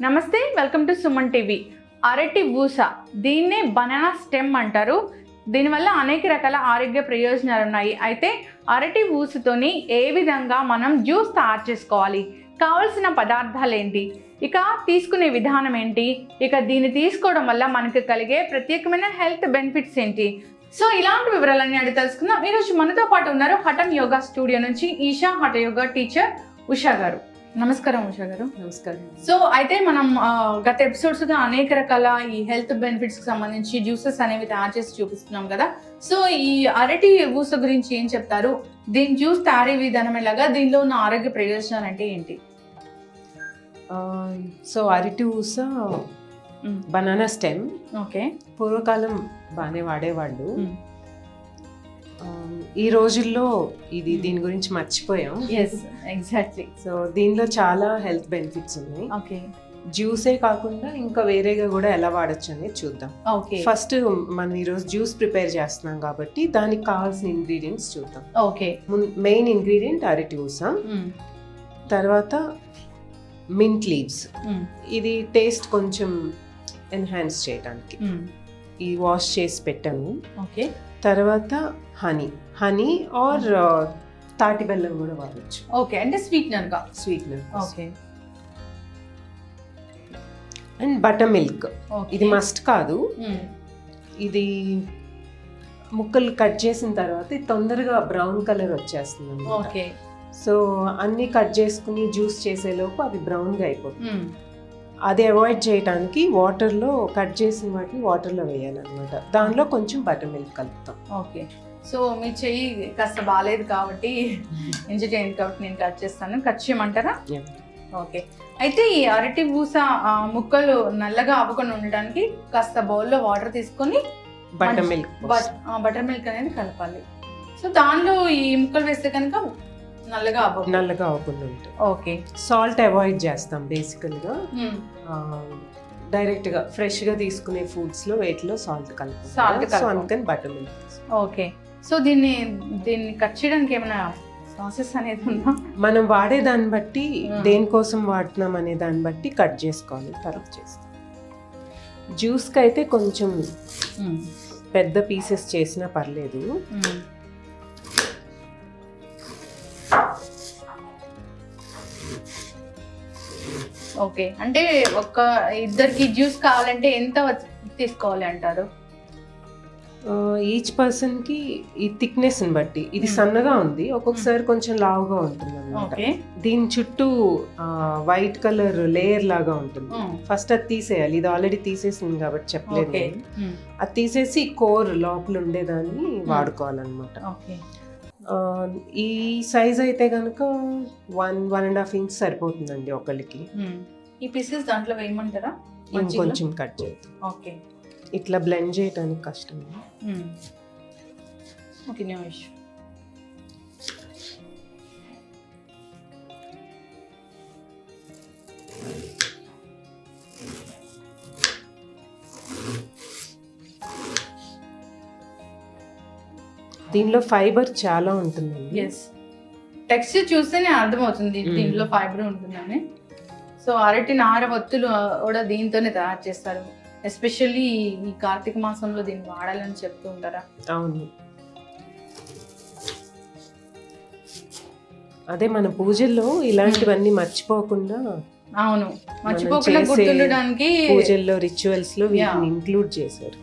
నమస్తే welcome to Suman TV. అరటి ఊస దీన్నే బనానా స్టెమ్ అంటారు. దీనివల్ల అనేక రకాల ఆరోగ్య ప్రయోజనాలు ఉన్నాయి. అయితే అరటి ఊసుతోని ఏ విధంగా మనం జ్యూస్ తయారు చేసుకోవాలి? కావలసిన పదార్థాలు ఏంటి ఇక తీసుకునే విధానం ఏంటి? ఇక దీన్ని తీసుకోవడం వల్ల మనకు కలిగే ప్రత్యేకమైన హెల్త్ బెనిఫిట్స్ ఏంటి? సో ఇలాంటి వివరాలన్నీ అడిగి తెలుసుకుందాం. ఈరోజు మనతో పాటు ఉన్నారు హఠం యోగా స్టూడియో నుంచి ఈషా హఠ యోగా టీచర్ ఉషా గారు. నమస్కారం ఉషా గారు. నమస్కారం. సో అయితే మనం గత ఎపిసోడ్స్గా అనేక రకాల ఈ హెల్త్ బెనిఫిట్స్కి సంబంధించి జ్యూసెస్ అనేవి తయారు చేసి చూపిస్తున్నాం కదా. సో ఈ అరటి ఊస గురించి ఏం చెప్తారు? దీని జ్యూస్ తయారీ విధానం ఎలాగా? దీనిలో ఉన్న ఆరోగ్య ప్రయోజనాలు అంటే ఏంటి? సో అరటి ఊస బనానా స్టెమ్. ఓకే. పూర్వకాలం బాగానే వాడేవాళ్ళు. ఈ రోజుల్లో ఇది దీని గురించి మర్చిపోయాం. ఎస్ ఎగ్జాక్ట్లీ సో దీనిలో చాలా హెల్త్ బెనిఫిట్స్ ఉన్నాయి. ఓకే జ్యూసే కాకుండా ఇంకా వేరేగా కూడా ఎలా వాడచ్చు అనేది చూద్దాం. ఓకే ఫస్ట్ మనం ఈరోజు జ్యూస్ ప్రిపేర్ చేస్తున్నాం కాబట్టి దానికి కావాల్సిన ఇంగ్రీడియంట్స్ చూద్దాం. ఓకే మెయిన్ ఇంగ్రీడియంట్ అరటి ఊస. తర్వాత మింట్ లీవ్స్. ఇది టేస్ట్ కొంచెం ఎన్హాన్స్ చేయడానికి ఇది వాష్ చేసి పెట్టాను. ఓకే తర్వాత హనీ. హనీ ఆర్ తాటి బెల్లం కూడా వాడచ్చు. ఓకే అంటే స్వీట్నర్గా sweetener okay. And butter milk. ఇది మస్ట్ కాదు. ఇది ముక్కలు కట్ చేసిన తర్వాత ఇది తొందరగా బ్రౌన్ కలర్ వచ్చేస్తుంది. ఓకే. సో అన్ని కట్ చేసుకుని జ్యూస్ చేసేలోపు అవి బ్రౌన్గా అయిపోతుంది అది అవాయిడ్ చేయడానికి వాటర్లో కట్ చేసిన వాటిని వాటర్లో వేయాలన్నమాట. దానిలో కొంచెం బటర్ మిల్క్ కలుపుతాం. ఓకే. సో మీ చెయ్యి కాస్త బాగాలేదు కాబట్టి ఎంజాయ్ చేయండి కాబట్టి నేను కట్ చేస్తాను. కట్ చేయమంటారా. ఓకే. అయితే ఈ అరటి పూస ముక్కలు నల్లగా అవ్వకుండా ఉండడానికి కాస్త బౌల్లో వాటర్ తీసుకొని బటర్ మిల్క్ బటర్ మిల్క్ అనేది కలపాలి. సో దానిలో ఈ ముక్కలు వేస్తే కనుక నల్లగా నల్లగా అవ్వకుండా ఉంటుంది. ఓకే. సాల్ట్ అవాయిడ్ చేస్తాం బేసికల్గా. డైరెక్ట్గా ఫ్రెష్గా తీసుకునే ఫుడ్స్లో వేటిలో సాల్ట్ కలుపుతాం సో. అందుకని బటర్ మిల్క్ ఓకే. సో దీన్ని దీన్ని కట్ చేయడానికి ఏమైనా ప్రాసెస్ అనేది ఉందా? మనం వాడే దాన్ని బట్టి. దేనికోసం వాడుతున్నాం అనే దాన్ని బట్టి కట్ చేసుకోవాలి తర్వాత చేస్తాం. జ్యూస్కి అయితే కొంచెం పెద్ద పీసెస్ చేసినా పర్లేదు. ఓకే. అంటే ఒక ఇద్దరికి జ్యూస్ కావాలంటే ఎంత తీసుకోవాలి అంటారు? ఈచ్ పర్సన్కి ఈ థిక్నెస్ని బట్టి. ఇది. సన్నగా ఉంది. ఒక్కొక్కసారి కొంచెం లావుగా ఉంటుంది అన్నమాట ఓకే. దీని చుట్టూ వైట్ కలర్ లేయర్ లాగా ఉంటుంది. ఫస్ట్ అది తీసేయాలి. ఇది ఆల్రెడీ తీసేసింది కాబట్టి చెప్పలేదు. అది తీసేసి కోర్ లోపల ఉండేదాన్ని వాడుకోవాలన్నమాట. ఈ సైజ్ అయితే కనుక one one and half inch సరిపోతుందండి ఒకరికి ఈ పీసెస్ దాంట్లో వేయమంటారా? ఇంకొంచెం కట్ చేద్దాం. ఓకే. ఇట్లా బ్లెండ్ చేయడానికి కష్టం ఓకే నో ఇష్యూ. దీనిలో ఫైబర్ చాలా ఉంటుందండి. ఎస్ టెక్స్చర్ చూస్తేనే అర్థమవుతుంది. దీంట్లో ఫైబర్ ఉంటుందని. సో అరటి నార ఒత్తులు కూడా దీంతోనే తయారు చేస్తారు. ఎస్పెషల్లీ ఈ కార్తీక మాసంలో దీన్ని వాడాలని చెప్తూ ఉంటారా? అవును. అదే మన పూజల్లో ఇలాంటివన్నీ మర్చిపోకుండా అవును. మర్చిపోకుండా గుర్తుండడానికి పూజల్లో రిచువల్స్లో వీటిని. ఇంక్లూడ్ చేశారు.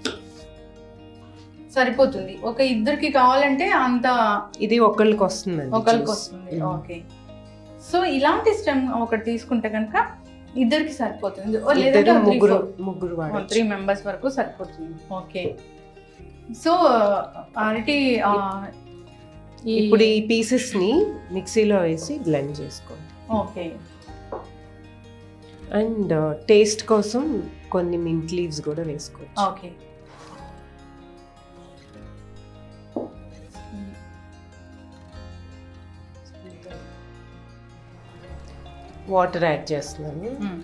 సరిపోతుంది. ఒక ఇద్దరికి కావాలంటే అంత ఇది ఒకళ్ళకి ఒకరికి juice. వస్తుంది. ఓకే సో ఇలాంటి స్టెమ్ ఒకటి తీసుకుంటే కనుక ఇద్దరికి సరిపోతుంది. లేదంటే ముగ్గురు ముగ్గురు త్రీ మెంబర్స్ వరకు సరిపోతుంది. ఓకే. సో అరటి ఇప్పుడు ఈ పీసెస్ని మిక్సీలో వేసి బ్లెండ్ చేసుకోండి. ఓకే. అండ్ టేస్ట్ కోసం కొన్ని మింట్ లీవ్స్ కూడా వేసుకోవచ్చు. ఓకే. వాటర్ యాడ్ చేస్తున్నాను. Hmm.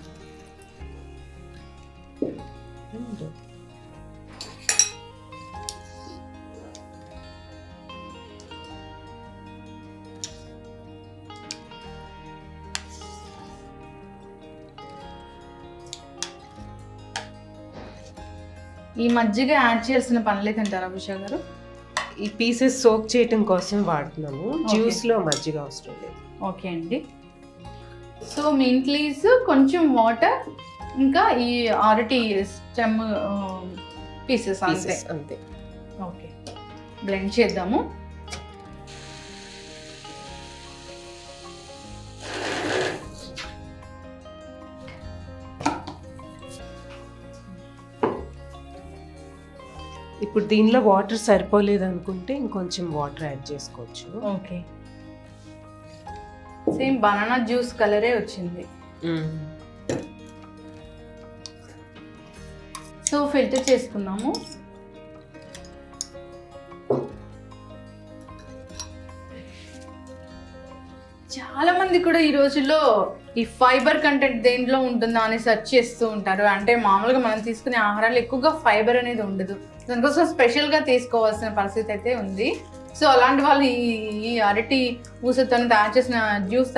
ఈ మజ్జిగ యాడ్ చేయాల్సిన పనులే లేదంటారా అభిషేక్ గారు? ఈ పీసెస్ సోక్ చేయటం కోసం వాడుతున్నాము. జ్యూస్లో మజ్జిగ అవసరం లేదు. ఓకే అండి. సో మింట్ లీవ్స్ కొంచెం వాటర్ ఇంకా ఈ అరటి స్టెమ్ పీసెస్ అంతే. అంతే. ఓకే బ్లెండ్ చేద్దాము. ఇప్పుడు దీనిలో వాటర్ సరిపోలేదు అనుకుంటే ఇంకొంచెం వాటర్ యాడ్ చేసుకోవచ్చు. ఓకే సేమ్ బనానా జ్యూస్ కలరే వచ్చింది. సో ఫిల్టర్ చేసుకున్నాము. చాలా మంది కూడా ఈ రోజుల్లో ఈ ఫైబర్ కంటెంట్ దేంట్లో ఉంటుందా అని సెర్చ్ చేస్తూ ఉంటారు. అంటే మామూలుగా మనం తీసుకునే ఆహారాలు ఎక్కువగా ఫైబర్ అనేది ఉండదు. దానికోసం స్పెషల్గా తీసుకోవాల్సిన పరిస్థితి అయితే ఉంది. సో అలాంటి వాళ్ళు ఈ ఈ అరటి ఊసతో తయారు చేసిన జ్యూస్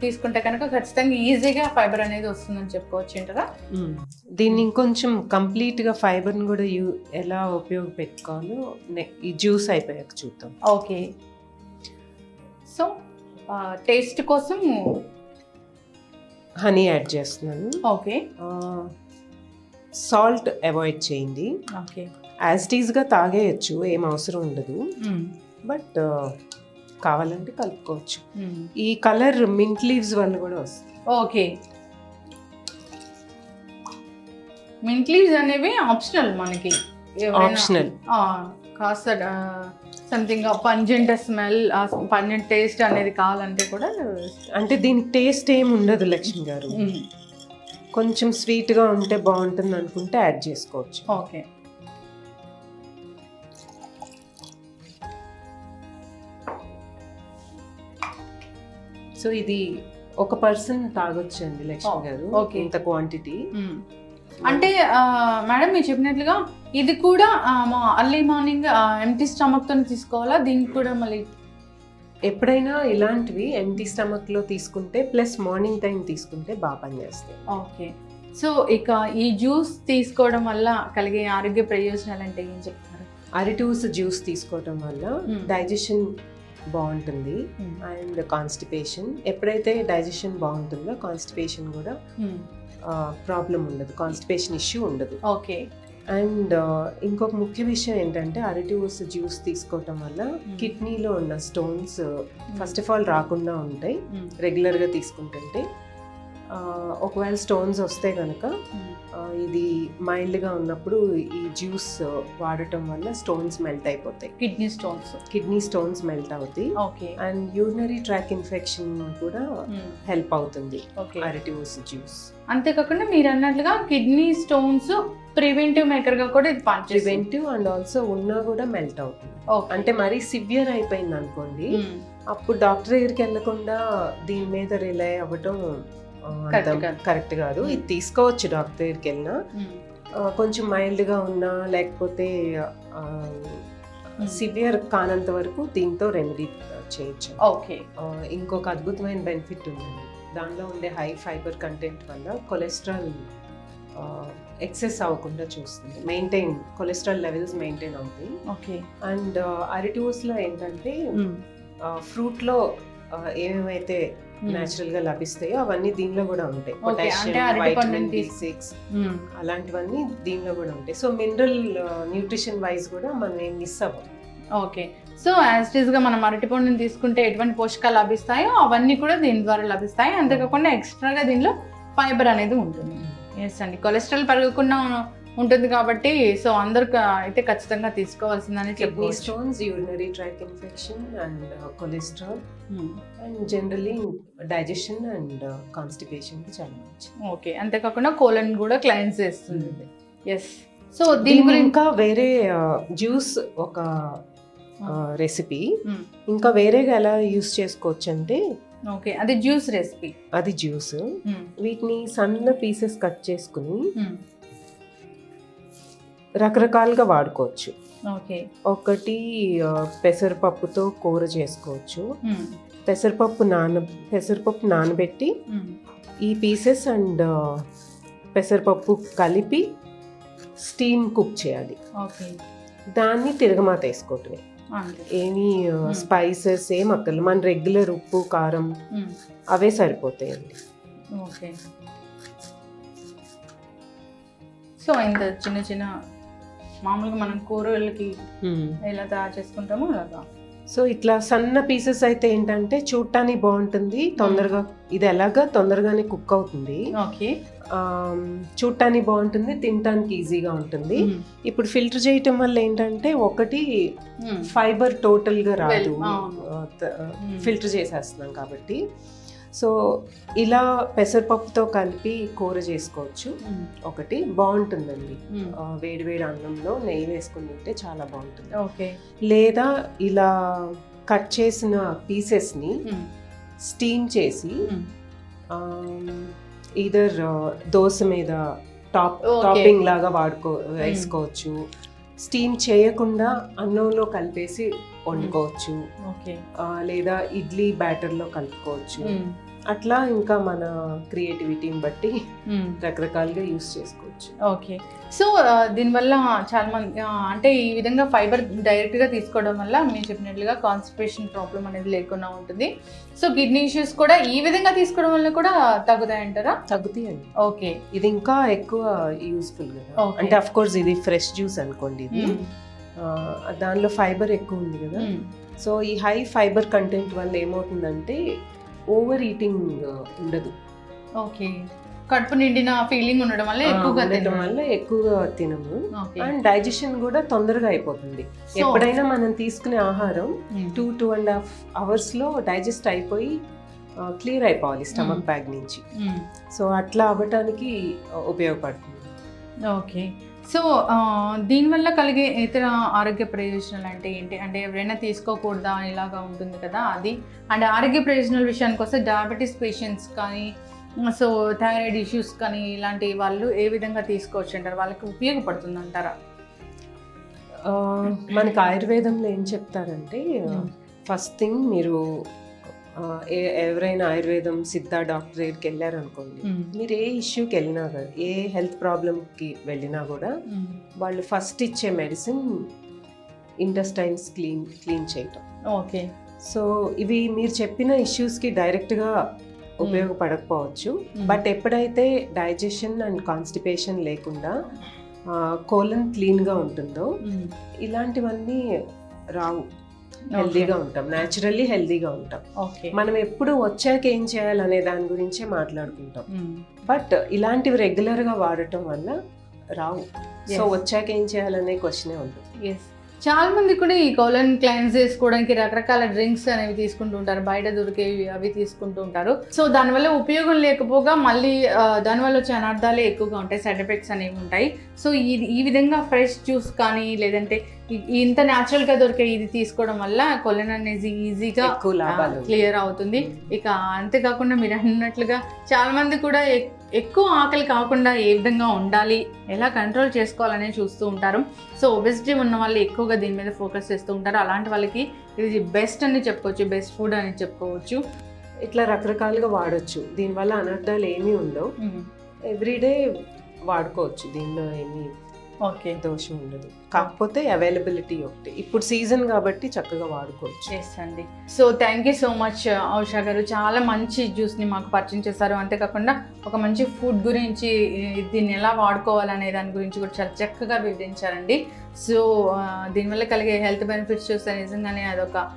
తీసుకుంటే కనుక ఖచ్చితంగా ఈజీగా ఫైబర్ అనేది వస్తుందని చెప్పుకోవచ్చు మ్మ్. దీన్ని ఇంకొంచెం కంప్లీట్గా ఫైబర్ని కూడా యూ ఎలా ఉపయోగపెట్టుకోవాలో ఈ జ్యూస్ అయిపోయాక చూద్దాం. ఓకే. సో టేస్ట్ కోసం హనీ యాడ్ చేస్తున్నాను. ఓకే. సాల్ట్ అవాయిడ్ చేయండి. ఓకే. యాజ్ ఇట్గా తాగేయచ్చు ఏం అవసరం ఉండదు. బట్ కావాలంటే కలుపుకోవచ్చు. ఈ కలర్ మింట్ లీవ్స్ వల్ల కూడా వస్తుంది. ఓకే. మింట్ లీవ్స్ అనేవి ఆప్షనల్ మనకి. ఆప్షనల్ కాస్త something pungent smell pungent taste అనేది కావాలంటే కూడా అంటే దీనికి టేస్ట్ ఏం ఉండదు లక్ష్మి గారు. మ్మ్. కొంచెం స్వీట్గా ఉంటే బాగుంటుంది అనుకుంటే యాడ్ చేసుకోవచ్చు. ఓకే. సో ఇది ఒక పర్సన్ తాగొచ్చండి లక్ష్మి Oh, గారు okay. ఇంత క్వాంటిటీ మ్మ్. అంటే మేడం మీరు చెప్పినట్లుగా ఇది కూడా అర్లీ మార్నింగ్ ఎంటీ స్టమక్తో తీసుకోవాలా దీనికి కూడా మళ్ళీ ఎప్పుడైనా ఇలాంటివి ఎంటీ స్టమక్లో తీసుకుంటే ప్లస్ మార్నింగ్ టైం తీసుకుంటే బాగా పనిచేస్తాయి ఓకే సో ఇక ఈ జ్యూస్ తీసుకోవడం వల్ల కలిగే ఆరోగ్య ప్రయోజనాలు అంటే ఏం చెప్తారు అరిటూస్ జ్యూస్ తీసుకోవటం వల్ల Hmm. డైజెషన్ బాగుంటుంది. And constipation. ఎప్పుడైతే డైజెషన్ బాగుంటుందో కాన్స్టిపేషన్ కూడా ప్రాబ్లం ఉండదు. కాన్స్టిపేషన్ ఇష్యూ ఉండదు. ఓకే. అండ్ ఇంకొక ముఖ్య విషయం ఏంటంటే అరటిఊస్ జ్యూస్ తీసుకోవటం వల్ల కిడ్నీలో ఉన్న స్టోన్స్ ఫస్ట్ ఆఫ్ ఆల్ రాకుండా ఉంటాయి. రెగ్యులర్గా తీసుకుంటుంటే. ఒకవేళ స్టోన్స్ వస్తే కనుక ఇది మైల్డ్గా ఉన్నప్పుడు ఈ జ్యూస్ వాడటం వల్ల స్టోన్స్ మెల్ట్ అయిపోతాయి. Kidney stones kidney stones melt అవుతాయి. Okay and urinary tract infection కూడా హెల్ప్ అవుతుంది. ఓకే అరటిఊస్ జ్యూస్ అంతేకాకుండా మీరు అన్నట్లుగా కిడ్నీ స్టోన్స్ ప్రివెంటివ్ మేకర్గా కూడా ఇది పనిచేస్తుంది. ప్రివెంటివ్ అండ్ ఆల్సో ఉన్నా కూడా మెల్ట్ అవుతుంది. ఓకే అంటే మరీ సివియర్ అయిపోయింది అనుకోండి అప్పుడు డాక్టర్ దగ్గరికి వెళ్ళకుండా దీని మీద రిలై అవ్వటం. కరెక్ట్ కాదు. ఇది తీసుకోవచ్చు డాక్టర్ దగ్గరికి వెళ్ళినా ఆ, కొంచెం మైల్డ్గా ఉన్నా లేకపోతే సివియర్ కానంత వరకు దీంతో రెమెడీ చేయొచ్చు. ఓకే. ఇంకొక అద్భుతమైన బెనిఫిట్ ఉందండి. దానిలో ఉండే హై ఫైబర్ కంటెంట్ వల్ల కొలెస్ట్రాల్ ఎక్సెస్ అవ్వకుండా చూస్తుంది. మెయింటైన్ కొలెస్ట్రాల్ లెవెల్స్ మెయింటైన్ అవుతాయి. ఓకే. అండ్ అరిటివస్లో ఏంటంటే ఫ్రూట్లో ఏమేమైతే న్యాచురల్గా లభిస్తాయో అవన్నీ దీనిలో కూడా ఉంటాయి. పొటాషియం వైటమిన్ బి సిక్స్ అలాంటివన్నీ దీనిలో కూడా ఉంటాయి. సో మినరల్ న్యూట్రిషన్ వైజ్ కూడా మనం ఏం మిస్ అవ్వం ఓకే సో యాజ్గా మనం అరటి పండుని తీసుకుంటే ఎటువంటి పోషకాలు లభిస్తాయో అవన్నీ కూడా దీని ద్వారా లభిస్తాయి. అంతేకాకుండా ఎక్స్ట్రాగా దీనిలో ఫైబర్ అనేది ఉంటుంది. ఎస్ అండి. కొలెస్ట్రాల్ పెరగకుండా ఉంటుంది కాబట్టి సో అందరు అయితే ఖచ్చితంగా తీసుకోవాల్సిందని kidney stones urinary tract infection and cholesterol Hmm. And generally digestion and constipation చాలా మంచిది. ఓకే అంతేకాకుండా కోలన్ కూడా క్లైన్స్ చేస్తుంది. ఎస్ సో దీని గురించి ఇంకా వేరే జ్యూస్ ఒక రెసిపీ Hmm. ఇంకా వేరేగా ఎలా యూస్ చేసుకోవచ్చు అంటే ఓకే అది జ్యూస్ రెసిపీ అది జ్యూస్. వీటిని సన్న పీసెస్ కట్ చేసుకుని రకరకాలుగా వాడుకోవచ్చు. ఓకే. ఒకటి పెసరపప్పుతో కూర చేసుకోవచ్చు. పెసరపప్పు నాన పెసరపప్పు నానబెట్టి ఈ పీసెస్ అండ్ పెసరపప్పు కలిపి స్టీమ్ కుక్ చేయాలి. ఓకే. దాన్ని తిరగమాత వేసుకోవటమే. ఏమీ స్పైసెస్ ఏం అక్కర్లేదు మన రెగ్యులర్ ఉప్పు కారం. అవే సరిపోతాయండి. ఓకే. సో ఇంత చిన్న చిన్న మామూలుగా మనం కూరలకి ఎలా తయారు చేసుకుంటామో అలాగా. సో ఇట్లా సన్న పీసెస్ అయితే ఏంటంటే చూడటానికి బాగుంటుంది. తొందరగా ఇది ఎలాగా తొందరగానే కుక్ అవుతుంది. ఓకే. చూడటానికి బాగుంటుంది తినటానికి ఈజీగా ఉంటుంది. ఇప్పుడు ఫిల్టర్ చేయటం వల్ల ఏంటంటే ఒకటి. ఫైబర్ టోటల్గా రాదు. ఫిల్టర్ చేసేస్తున్నాం కాబట్టి. సో ఇలా పెసరపప్పుతో కలిపి కూర చేసుకోవచ్చు. ఒకటి బాగుంటుందండి వేడి వేడి అన్నంలో నెయ్యి వేసుకుని తింటే చాలా బాగుంటుంది ఓకే లేదా ఇలా కట్ చేసిన పీసెస్ని. స్టీమ్ చేసి. ఈధర్ దోశ మీద టాప్. టాపింగ్ లాగా వాడుకో వేసుకోవచ్చు స్టీమ్ చేయకుండా అన్నంలో కలిపేసి వండుకోవచ్చు లేదా ఇడ్లీ బ్యాటర్లో కలుపుకోవచ్చు. అట్లా ఇంకా మన క్రియేటివిటీని బట్టి మ్మ్. రకరకాలుగా యూస్ చేసుకోవచ్చు. ఓకే సో ఆ, దీనివల్ల చాలా మంది అంటే ఈ విధంగా ఫైబర్ డైరెక్ట్గా తీసుకోవడం వల్ల మీరు చెప్పినట్లుగా కాన్స్టిపేషన్ ప్రాబ్లం అనేది లేకుండా ఉంటుంది. సో కిడ్నీ ఇష్యూస్ కూడా ఈ విధంగా తీసుకోవడం వల్ల కూడా తగ్గుతాయంటారా? తగ్గుతాయండి. ఓకే ఇది ఇంకా ఎక్కువ యూస్ఫుల్ కదా. అంటే అఫ్ కోర్స్ ఇది ఫ్రెష్ జ్యూస్ అనుకోండి ఇది. ఆ, దానిలో ఫైబర్ ఎక్కువ ఉంది కదా. సో ఈ హై ఫైబర్ కంటెంట్ వల్ల ఏమవుతుందంటే ఓవర్ ఈటింగ్ ఉండదు. ఓకే. కడుపు నిండిన ఫీలింగ్ ఉండడం వల్ల ఎక్కువగా తినడం వల్ల ఎక్కువగా తినము. అండ్ డైజెషన్ కూడా తొందరగా అయిపోతుంది. ఎప్పుడైనా మనం తీసుకునే ఆహారం. టూ టూ అండ్ హాఫ్ అవర్స్లో డైజెస్ట్ అయిపోయి క్లియర్ అయిపోవాలి స్టమక్. బ్యాగ్ నుంచి. సో అట్లా అవ్వటానికి ఉపయోగపడుతుంది. ఓకే. సో దీనివల్ల కలిగే ఇతర ఆరోగ్య ప్రయోజనాలు అంటే ఏంటి? అంటే ఎవరైనా తీసుకోకూడదా? ఇలాగా ఉంటుంది కదా అది. అండ్ ఆరోగ్య ప్రయోజనాల విషయానికి వస్తే డయాబెటీస్ పేషెంట్స్ కానీ సో థైరాయిడ్ ఇష్యూస్ కానీ ఇలాంటి వాళ్ళు ఏ విధంగా తీసుకోవచ్చు అంటారు? వాళ్ళకి ఉపయోగపడుతుంది అంటారా మనకి ఆయుర్వేదంలో ఏం చెప్తారంటే. ఫస్ట్ థింగ్ మీరు ఎవరైనా ఆయుర్వేదం సిద్ధ డాక్టర్ దగ్గరికి వెళ్ళారనుకోండి మీరు ఏ ఇష్యూకి వెళ్ళినా కూడా ఏ హెల్త్ ప్రాబ్లమ్కి వెళ్ళినా కూడా వాళ్ళు ఫస్ట్ ఇచ్చే మెడిసిన్ ఇంటెస్టైన్స్ క్లీన్ క్లీన్ చేయటం. ఓకే. సో ఇవి మీరు చెప్పిన ఇష్యూస్కి డైరెక్ట్గా ఉపయోగపడకపోవచ్చు. బట్ ఎప్పుడైతే డైజెషన్ అండ్ కాన్స్టిపేషన్ లేకుండా కోలన్ క్లీన్గా ఉంటుందో ఇలాంటివన్నీ రావు. హెల్దీగా ఉంటాం. న్యాచురల్లీ హెల్దీగా ఉంటాం. ఓకే మనం ఎప్పుడు వచ్చాక ఏం చేయాలనే దాని గురించే మాట్లాడుకుంటాం. బట్ ఇలాంటివి రెగ్యులర్గా వాడటం వల్ల రావు. సో. వచ్చాక ఏం చేయాలనే క్వశ్చనే ఉంటుంది చాలా మంది కూడా ఈ కోలన్ క్లైన్స్ చేసుకోవడానికి రకరకాల డ్రింక్స్ అనేవి తీసుకుంటూ ఉంటారు. బయట దొరికేవి అవి తీసుకుంటూ ఉంటారు. సో దానివల్ల ఉపయోగం లేకపోగా మళ్ళీ దానివల్ల వచ్చే అనర్థాలే ఎక్కువగా ఉంటాయి. సైడ్ ఎఫెక్ట్స్ అనేవి ఉంటాయి. సో ఇది ఈ విధంగా ఫ్రెష్ జ్యూస్ కానీ లేదంటే ఇంత న్యాచురల్గా దొరికే ఇది తీసుకోవడం వల్ల కొలెన్ అనేది ఈజీగా క్లియర్ అవుతుంది. ఇక అంతేకాకుండా మీరు అన్నట్లుగా చాలా మంది కూడా ఎక్కువ ఆకలి కాకుండా ఏ విధంగా ఉండాలి ఎలా కంట్రోల్ చేసుకోవాలని చూస్తూ ఉంటారు. సో ఒబెసిటీ ఉన్న వాళ్ళు ఎక్కువగా దీని మీద ఫోకస్ చేస్తూ ఉంటారు. అలాంటి వాళ్ళకి ఇది బెస్ట్ అని చెప్పుకోవచ్చు బెస్ట్ ఫుడ్ అని చెప్పుకోవచ్చు. ఇట్లా రకరకాలుగా వాడొచ్చు. దీనివల్ల అనర్థాలు ఏమీ ఉండవు. ఎవ్రీడే వాడుకోవచ్చు. దీనిలో ఏమీ ఓకే. దోషం ఉండదు కాకపోతే అవైలబిలిటీ ఒకటి. ఇప్పుడు సీజన్ కాబట్టి చక్కగా వాడుకోవచ్చు. ఎస్ అండి. So thank you so much Usha garu. చాలా మంచి జ్యూస్ని మాకు పరిచయం చేశారు. అంతేకాకుండా ఒక మంచి ఫుడ్ గురించి దీన్ని ఎలా వాడుకోవాలనే దాని గురించి కూడా చాలా చక్కగా వివరించారండి. సో దీనివల్ల కలిగే హెల్త్ బెనిఫిట్స్ చూస్తే నిజంగానే అదొక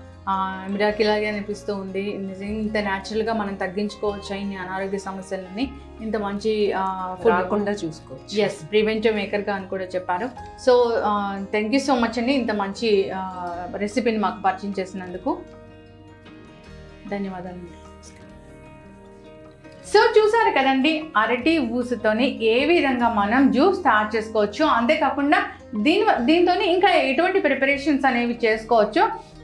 మిరాకిలాగే అనిపిస్తూ ఉంది. నిజంగా ఇంత న్యాచురల్గా మనం తగ్గించుకోవచ్చు ఇన్ని అనారోగ్య సమస్యలని ఇంత మంచి రాకుండా చూసుకోవచ్చు. ఎస్ ప్రివెంటివ్ మేకర్గా అని కూడా చెప్పారు. So thank you so much అండి. ఇంత మంచి రెసిపీని మాకు పరిచయం చేసినందుకు. ధన్యవాదాలు సో చూసారు కదండి అరటి ఊసుతోని ఏ విధంగా మనం జ్యూస్ తయారు చేసుకోవచ్చు. అంతేకాకుండా దీని దీంతో ఇంకా ఎటువంటి ప్రిపరేషన్స్ అనేవి చేసుకోవచ్చు.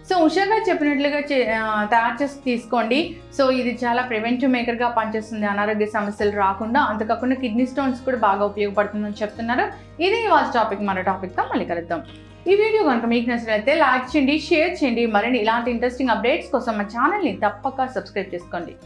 సో ఉషాగా చెప్పినట్లుగా చే- తయారు చేసి తీసుకోండి. సో ఇది చాలా ప్రివెంటివ్ మేకర్గా పనిచేస్తుంది. అనారోగ్య సమస్యలు రాకుండా అంతేకాకుండా కిడ్నీ స్టోన్స్ కూడా బాగా ఉపయోగపడుతుందని చెప్తున్నారు. ఇది ఇవాళ టాపిక్. మన టాపిక్తో మళ్ళీ కలుద్దాం. ఈ వీడియో కనుక మీకు నచ్చినట్లయితే లైక్ చేయండి షేర్ చేయండి. మరిన్ని ఇలాంటి ఇంట్రెస్టింగ్ అప్డేట్స్ కోసం మా ఛానల్ని తప్పక సబ్స్క్రైబ్ చేసుకోండి.